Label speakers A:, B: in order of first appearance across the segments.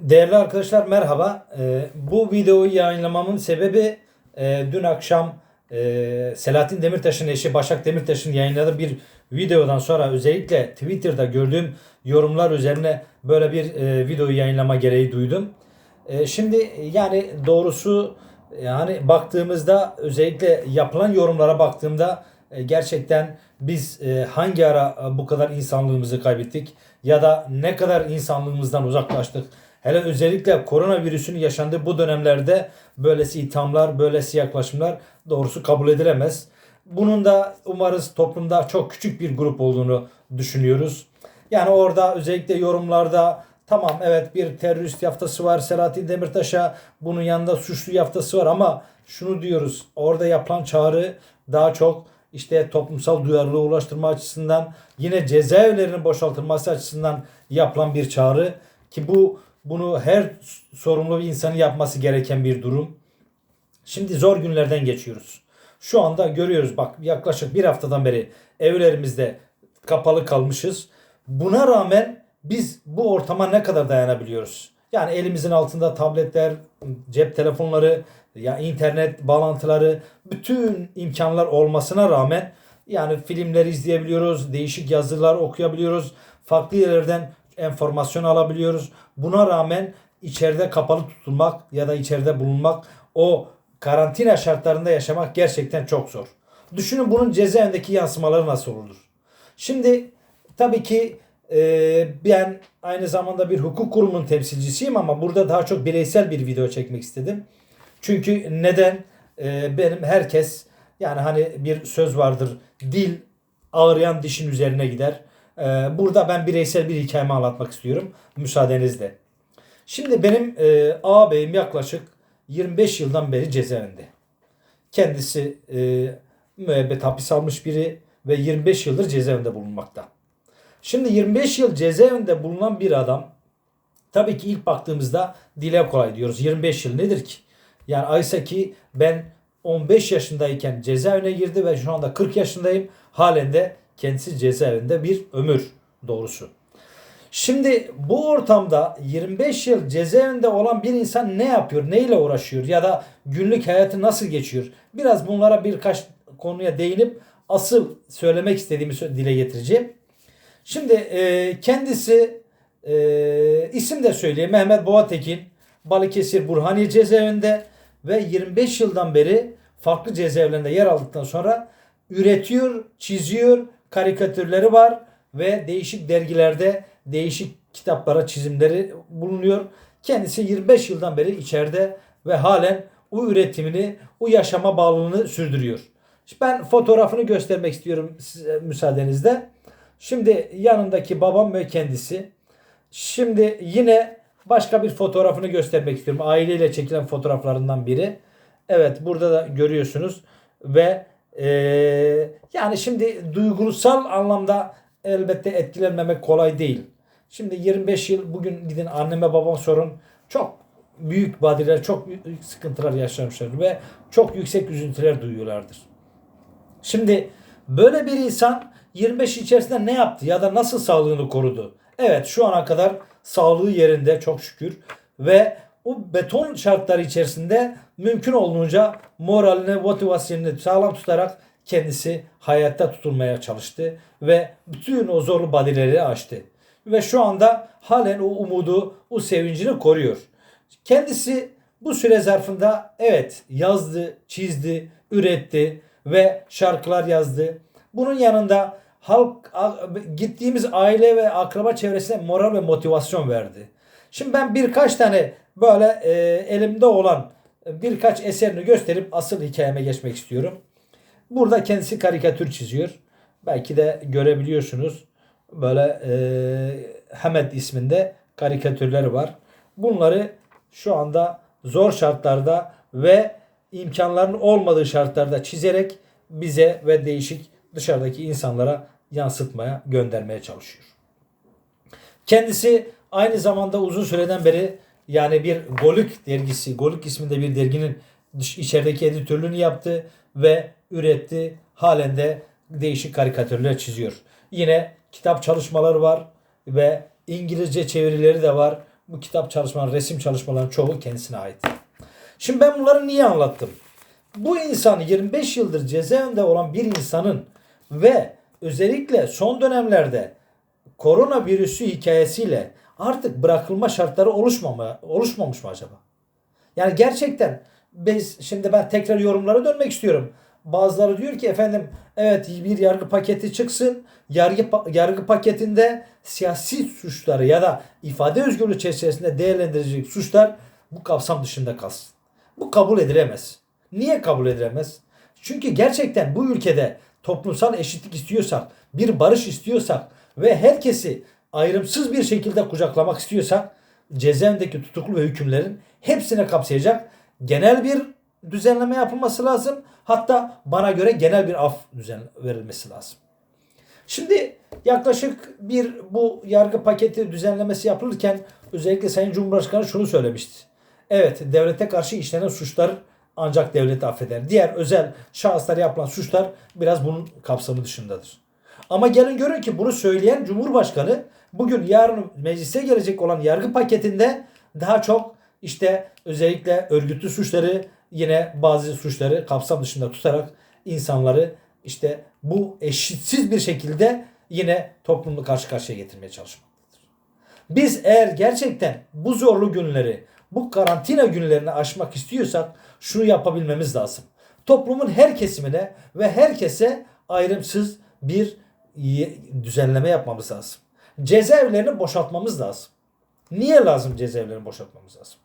A: Değerli arkadaşlar merhaba. Ee, bu videoyu yayınlamamın sebebi e, dün akşam e, Selahattin Demirtaş'ın eşi Başak Demirtaş'ın yayınladığı bir videodan sonra özellikle Twitter'da gördüğüm yorumlar üzerine böyle bir e, videoyu yayınlama gereği duydum. Şimdi yani doğrusu yani baktığımızda özellikle yapılan yorumlara baktığımda gerçekten biz hangi ara bu kadar insanlığımızı kaybettik ya da ne kadar insanlığımızdan uzaklaştık. Hele özellikle koronavirüsün yaşandığı bu dönemlerde böylesi ithamlar, böylesi yaklaşımlar doğrusu kabul edilemez. Bunun da umarız toplumda çok küçük bir grup olduğunu düşünüyoruz. Yani orada özellikle yorumlarda tamam evet bir terörist yaftası var Selahattin Demirtaş'a bunun yanında suçlu yaftası var ama şunu diyoruz orada yapılan çağrı daha çok işte toplumsal duyarlılığı ulaştırma açısından yine cezaevlerinin boşaltılması açısından yapılan bir çağrı ki bu bunu her sorumlu bir insanın yapması gereken bir durum. Şimdi zor günlerden geçiyoruz. Şu anda görüyoruz bak yaklaşık bir haftadan beri evlerimizde kapalı kalmışız. Buna rağmen biz bu ortama ne kadar dayanabiliyoruz? Yani elimizin altında tabletler, cep telefonları, ya internet bağlantıları, bütün imkanlar olmasına rağmen yani filmler izleyebiliyoruz, değişik yazılar okuyabiliyoruz, farklı yerlerden enformasyon alabiliyoruz. Buna rağmen içeride kapalı tutulmak ya da içeride bulunmak, o karantina şartlarında yaşamak gerçekten çok zor. Düşünün bunun cezaevindeki yansımaları nasıl olur? Şimdi tabii ki e, ben aynı zamanda bir hukuk kurumunun temsilcisiyim ama burada daha çok bireysel bir video çekmek istedim. Çünkü neden? E, benim herkes yani hani bir söz vardır dil ağrıyan dişin üzerine gider. E, burada ben bireysel bir hikayemi anlatmak istiyorum müsaadenizle. Şimdi benim e, ağabeyim yaklaşık 25 yıldan beri cezaevinde. Kendisi e, müebbet hapis almış biri ve 25 yıldır cezaevinde bulunmakta. Şimdi 25 yıl cezaevinde bulunan bir adam tabii ki ilk baktığımızda dile kolay diyoruz. 25 yıl nedir ki? Yani aysa ki ben 15 yaşındayken cezaevine girdi ve şu anda 40 yaşındayım. Halen de kendisi cezaevinde bir ömür doğrusu. Şimdi bu ortamda 25 yıl cezaevinde olan bir insan ne yapıyor, neyle uğraşıyor ya da günlük hayatı nasıl geçiyor? Biraz bunlara birkaç konuya değinip asıl söylemek istediğimi dile getireceğim. Şimdi e, kendisi e, isim de söyleyeyim Mehmet Boğatekin Balıkesir Burhaniye cezaevinde ve 25 yıldan beri farklı cezaevlerinde yer aldıktan sonra üretiyor, çiziyor, karikatürleri var ve değişik dergilerde değişik kitaplara çizimleri bulunuyor. Kendisi 25 yıldan beri içeride ve halen o üretimini, o yaşama bağlılığını sürdürüyor. Ben fotoğrafını göstermek istiyorum size müsaadenizle. Şimdi yanındaki babam ve kendisi. Şimdi yine başka bir fotoğrafını göstermek istiyorum. Aileyle çekilen fotoğraflarından biri. Evet burada da görüyorsunuz ve e, yani şimdi duygusal anlamda elbette etkilenmemek kolay değil. Şimdi 25 yıl bugün gidin anneme babam sorun. Çok büyük badireler, çok büyük sıkıntılar yaşamışlar ve çok yüksek üzüntüler duyuyorlardır. Şimdi böyle bir insan 25 içerisinde ne yaptı ya da nasıl sağlığını korudu? Evet şu ana kadar sağlığı yerinde çok şükür ve o beton şartlar içerisinde mümkün olduğunca moralini, motivasyonunu sağlam tutarak kendisi hayatta tutulmaya çalıştı ve bütün o zorlu badireleri aştı. Ve şu anda halen o umudu, o sevincini koruyor. Kendisi bu süre zarfında evet yazdı, çizdi, üretti ve şarkılar yazdı. Bunun yanında halk gittiğimiz aile ve akraba çevresine moral ve motivasyon verdi. Şimdi ben birkaç tane böyle e, elimde olan birkaç eserini gösterip asıl hikayeme geçmek istiyorum. Burada kendisi karikatür çiziyor. Belki de görebiliyorsunuz. Böyle e, Hamed isminde karikatürleri var. Bunları şu anda zor şartlarda ve imkanların olmadığı şartlarda çizerek bize ve değişik dışarıdaki insanlara yansıtmaya, göndermeye çalışıyor. Kendisi aynı zamanda uzun süreden beri yani bir Golük dergisi, Golük isminde bir derginin içerideki editörlüğünü yaptı ve üretti. Halen de değişik karikatürler çiziyor. Yine kitap çalışmaları var ve İngilizce çevirileri de var. bu kitap çalışmaları, resim çalışmalarının çoğu kendisine ait. Şimdi ben bunları niye anlattım? Bu insan 25 yıldır cezaevinde olan bir insanın ve özellikle son dönemlerde koronavirüsü hikayesiyle artık bırakılma şartları oluşmama, oluşmamış mı acaba? Yani gerçekten biz şimdi ben tekrar yorumlara dönmek istiyorum. Bazıları diyor ki efendim evet bir yargı paketi çıksın. Yargı yargı paketinde siyasi suçları ya da ifade özgürlüğü çerçevesinde değerlendirilecek suçlar bu kapsam dışında kalsın. Bu kabul edilemez. Niye kabul edilemez? Çünkü gerçekten bu ülkede toplumsal eşitlik istiyorsak, bir barış istiyorsak ve herkesi ayrımsız bir şekilde kucaklamak istiyorsak cezaevindeki tutuklu ve hükümlerin hepsine kapsayacak genel bir düzenleme yapılması lazım. Hatta bana göre genel bir af düzen verilmesi lazım. Şimdi yaklaşık bir bu yargı paketi düzenlemesi yapılırken özellikle Sayın Cumhurbaşkanı şunu söylemişti. Evet devlete karşı işlenen suçlar ancak devlet affeder. Diğer özel şahıslara yapılan suçlar biraz bunun kapsamı dışındadır. Ama gelin görün ki bunu söyleyen Cumhurbaşkanı bugün yarın meclise gelecek olan yargı paketinde daha çok işte özellikle örgütlü suçları yine bazı suçları kapsam dışında tutarak insanları işte bu eşitsiz bir şekilde yine toplumla karşı karşıya getirmeye çalışmaktadır. Biz eğer gerçekten bu zorlu günleri, bu karantina günlerini aşmak istiyorsak şunu yapabilmemiz lazım. Toplumun her kesimine ve herkese ayrımsız bir düzenleme yapmamız lazım. Cezaevlerini boşaltmamız lazım. Niye lazım cezaevlerini boşaltmamız lazım?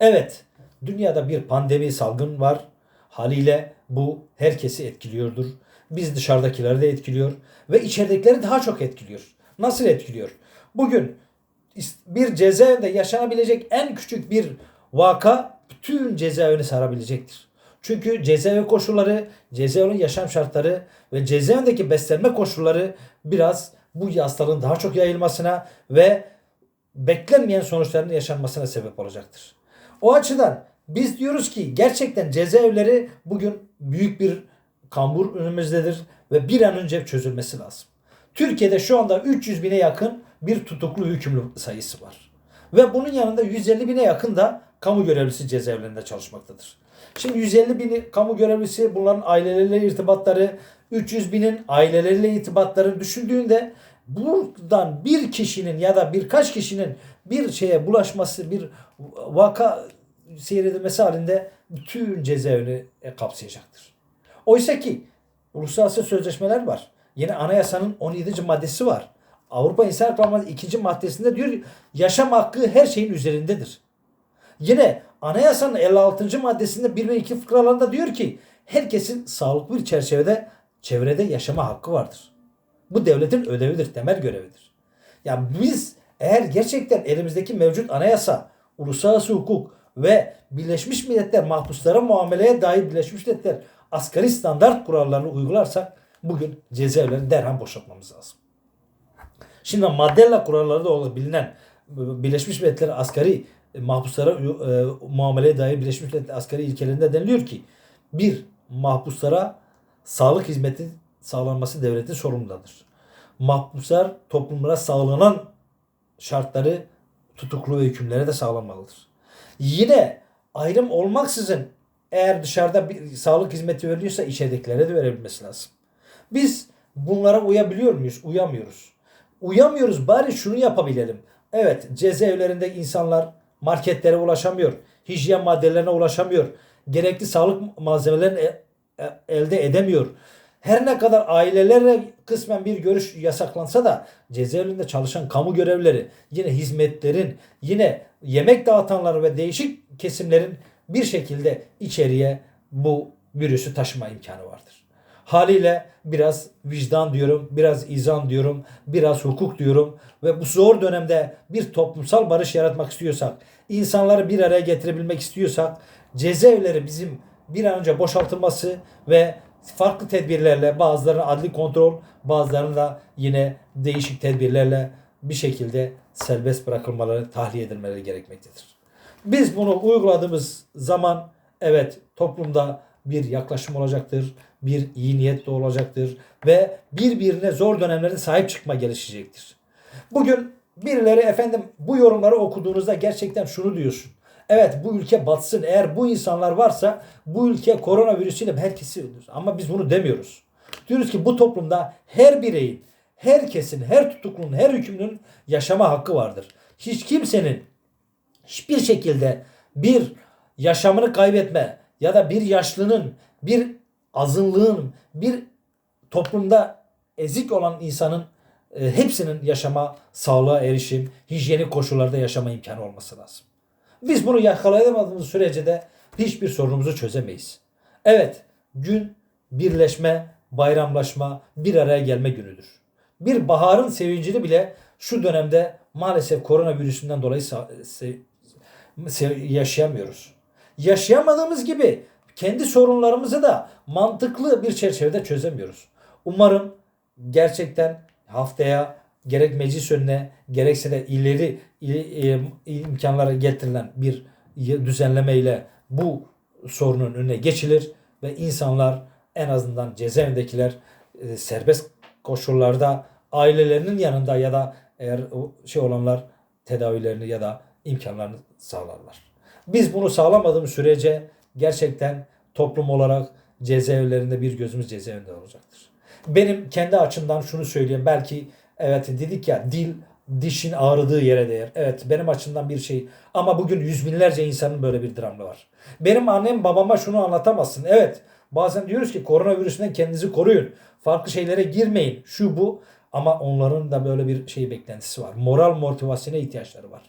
A: Evet, dünyada bir pandemi salgın var. Haliyle bu herkesi etkiliyordur. Biz dışarıdakileri de etkiliyor ve içeridekileri daha çok etkiliyor. Nasıl etkiliyor? Bugün bir cezaevinde yaşanabilecek en küçük bir vaka bütün cezaevini sarabilecektir. Çünkü cezaevi koşulları, cezaevinin yaşam şartları ve cezaevindeki beslenme koşulları biraz bu hastalığın daha çok yayılmasına ve beklenmeyen sonuçların yaşanmasına sebep olacaktır. O açıdan biz diyoruz ki gerçekten cezaevleri bugün büyük bir kambur önümüzdedir ve bir an önce çözülmesi lazım. Türkiye'de şu anda 300 bine yakın bir tutuklu hükümlü sayısı var. Ve bunun yanında 150 bine yakın da kamu görevlisi cezaevlerinde çalışmaktadır. Şimdi 150 bini kamu görevlisi bunların aileleriyle irtibatları 300 binin aileleriyle irtibatları düşündüğünde buradan bir kişinin ya da birkaç kişinin bir şeye bulaşması bir vaka seyredilmesi halinde bütün cezaevini kapsayacaktır. Oysa ki uluslararası sözleşmeler var. Yine anayasanın 17. maddesi var. Avrupa İnsan Hakları 2. maddesinde diyor yaşam hakkı her şeyin üzerindedir. Yine anayasanın 56. maddesinde 1 ve 2 fıkralarında diyor ki herkesin sağlıklı bir çerçevede çevrede yaşama hakkı vardır. Bu devletin ödevidir, temel görevidir. Yani biz eğer gerçekten elimizdeki mevcut anayasa, uluslararası hukuk ve Birleşmiş Milletler mahpuslara muameleye dair Birleşmiş Milletler asgari standart kurallarını uygularsak bugün cezaevlerini derhal boşaltmamız lazım. Şimdi Mandela kuralları da olarak bilinen Birleşmiş Milletler asgari mahpuslara e, muameleye dair Birleşmiş Milletler asgari ilkelerinde deniliyor ki bir mahpuslara sağlık hizmeti sağlanması devletin sorumludadır. Mahpuslar toplumlara sağlanan şartları tutuklu ve hükümlere de sağlanmalıdır. Yine ayrım olmaksızın eğer dışarıda bir sağlık hizmeti veriliyorsa içeridekilere de verebilmesi lazım. Biz bunlara uyabiliyor muyuz? Uyamıyoruz. Uyamıyoruz bari şunu yapabilelim. Evet cezaevlerinde insanlar marketlere ulaşamıyor. Hijyen maddelerine ulaşamıyor. Gerekli sağlık malzemelerini e, e, elde edemiyor. Her ne kadar ailelerle kısmen bir görüş yasaklansa da cezaevinde çalışan kamu görevlileri yine hizmetlerin yine yemek dağıtanlar ve değişik kesimlerin bir şekilde içeriye bu virüsü taşıma imkanı vardır. Haliyle biraz vicdan diyorum, biraz izan diyorum, biraz hukuk diyorum ve bu zor dönemde bir toplumsal barış yaratmak istiyorsak, insanları bir araya getirebilmek istiyorsak cezaevleri bizim bir an önce boşaltılması ve farklı tedbirlerle bazılarını adli kontrol, bazılarını da yine değişik tedbirlerle bir şekilde serbest bırakılmaları, tahliye edilmeleri gerekmektedir. Biz bunu uyguladığımız zaman evet toplumda bir yaklaşım olacaktır, bir iyi niyet de olacaktır ve birbirine zor dönemlerde sahip çıkma gelişecektir. Bugün birileri efendim bu yorumları okuduğunuzda gerçekten şunu diyorsun. Evet bu ülke batsın. Eğer bu insanlar varsa bu ülke koronavirüsüyle herkesi öldürür. Ama biz bunu demiyoruz. Diyoruz ki bu toplumda her bireyin, herkesin, her tutuklunun, her hükümlünün yaşama hakkı vardır. Hiç kimsenin hiçbir şekilde bir yaşamını kaybetme ya da bir yaşlının, bir azınlığın, bir toplumda ezik olan insanın e, hepsinin yaşama, sağlığa erişim, hijyenik koşullarda yaşama imkanı olması lazım. Biz bunu yakalayamadığımız sürece de hiçbir sorunumuzu çözemeyiz. Evet, gün birleşme, bayramlaşma, bir araya gelme günüdür. Bir baharın sevincini bile şu dönemde maalesef koronavirüsünden dolayı yaşayamıyoruz. Yaşayamadığımız gibi kendi sorunlarımızı da mantıklı bir çerçevede çözemiyoruz. Umarım gerçekten haftaya gerek meclis önüne gerekse de ileri e, imkanlara getirilen bir düzenlemeyle bu sorunun önüne geçilir ve insanlar en azından cezaevindekiler e, serbest koşullarda ailelerinin yanında ya da eğer şey olanlar tedavilerini ya da imkanlarını sağlarlar. Biz bunu sağlamadığımız sürece gerçekten toplum olarak cezaevlerinde bir gözümüz cezaevinde olacaktır. Benim kendi açımdan şunu söyleyeyim. Belki evet dedik ya dil dişin ağrıdığı yere değer. Evet benim açımdan bir şey. Ama bugün yüz binlerce insanın böyle bir dramı var. Benim annem babama şunu anlatamazsın. Evet bazen diyoruz ki koronavirüsünden kendinizi koruyun. Farklı şeylere girmeyin. Şu bu. Ama onların da böyle bir şey beklentisi var. Moral motivasyona ihtiyaçları var.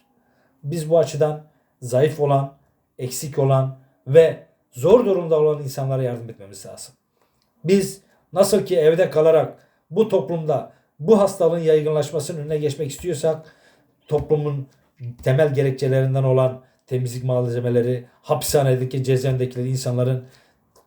A: Biz bu açıdan zayıf olan, eksik olan ve zor durumda olan insanlara yardım etmemiz lazım. Biz nasıl ki evde kalarak bu toplumda bu hastalığın yaygınlaşmasının önüne geçmek istiyorsak toplumun temel gerekçelerinden olan temizlik malzemeleri, hapishanedeki cezaevindeki insanların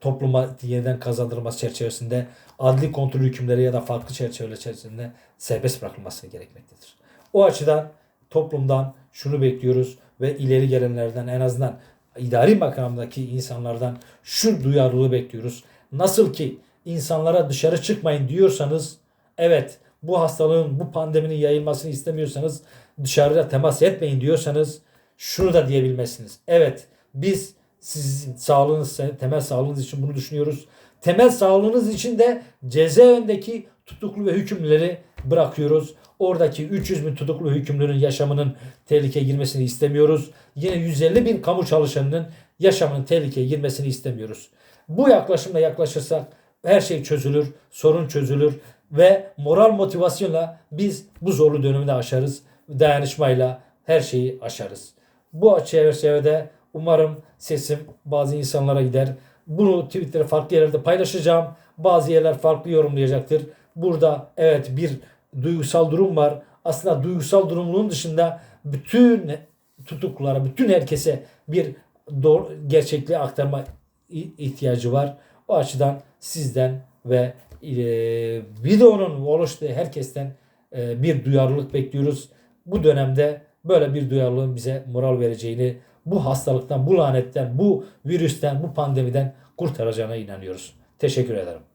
A: topluma yeniden kazandırılması çerçevesinde adli kontrol hükümleri ya da farklı çerçeveler içerisinde serbest bırakılması gerekmektedir. O açıdan toplumdan şunu bekliyoruz ve ileri gelenlerden en azından idari makamdaki insanlardan şu duyarlılığı bekliyoruz. Nasıl ki insanlara dışarı çıkmayın diyorsanız evet bu hastalığın bu pandeminin yayılmasını istemiyorsanız dışarıda temas etmeyin diyorsanız şunu da diyebilmesiniz. Evet biz sizin sağlığınız, temel sağlığınız için bunu düşünüyoruz. Temel sağlığınız için de cezaevindeki tutuklu ve hükümlüleri bırakıyoruz. Oradaki 300 bin tutuklu hükümlünün yaşamının tehlikeye girmesini istemiyoruz. Yine 150 bin kamu çalışanının yaşamının tehlikeye girmesini istemiyoruz. Bu yaklaşımla yaklaşırsak her şey çözülür, sorun çözülür ve moral motivasyonla biz bu zorlu dönemi de aşarız. Dayanışmayla her şeyi aşarız. Bu çerçevede umarım sesim bazı insanlara gider. Bunu Twitter'da farklı yerlerde paylaşacağım. Bazı yerler farklı yorumlayacaktır. Burada evet bir duygusal durum var. Aslında duygusal durumluğun dışında bütün tutuklulara, bütün herkese bir doğru, gerçekliği aktarma ihtiyacı var. O açıdan sizden ve e, videonun oluştuğu herkesten e, bir duyarlılık bekliyoruz. Bu dönemde böyle bir duyarlılığın bize moral vereceğini, bu hastalıktan, bu lanetten, bu virüsten, bu pandemiden kurtaracağına inanıyoruz. Teşekkür ederim.